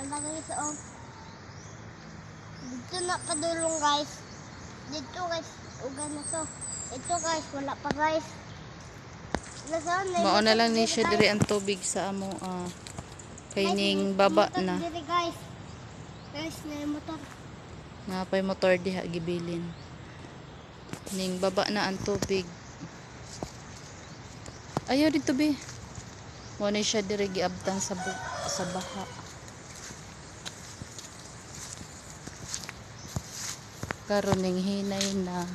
Nalagay sa oh. Dito na padulong guys. Dito guys, ugan na to. Ito guys, wala pa guys. Nasaan na Mao na lang ni siya diri ang tubig sa amo ah, kay ning baba na. Diri guys. Guys, na yung motor. Nga pa'y motor diha gibilin. Ning baba na ang tubig. Ayaw dito be. Wala siya diri giabtan sa sa baha. Karon ning hinay na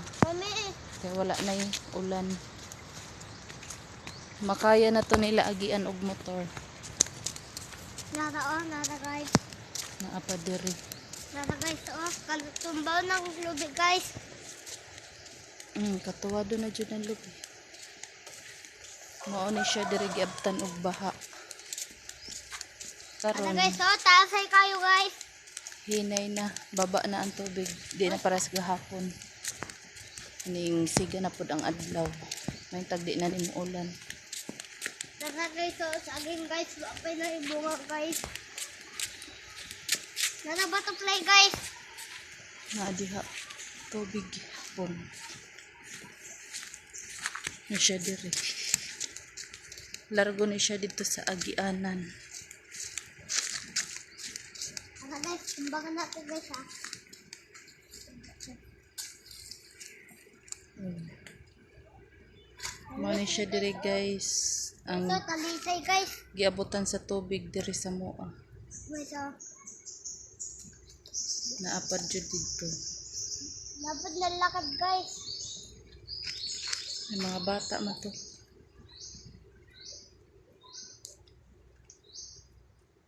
kay wala na ulan. Makaya na to nila agian og motor nara oh, nara guys. na apa diri. Nara guys, oh. Kaltumbaw ng lubig guys. Mm, katuwa doon na dyan ang lubi. Mao ni siya diri giabtan og baha. Ano Karon guys, oh. Taasay kayo guys. Hinay na, baba na ang tubig. Di na para sa gahapon. Ning siga na pud ang adlaw. May tagdi na ning ulan. Nara guys, oh. Saging guys. Wapay na yung bunga guys. Nara butterfly guys. Na diha tubig pon. Na siya diri. Largo ni siya dito sa agianan. Nara guys, tumbagan natin guys ha. Mao ni siya diri guys. Ang Ito, talisay guys. giabutan sa tubig diri sa moa. Guys, oh. Naapad jud dito. Dapat lalakad guys. May mga bata man to.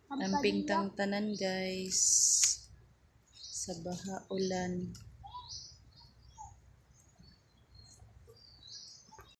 Ang pingtang tanan guys. Sa baha ulan.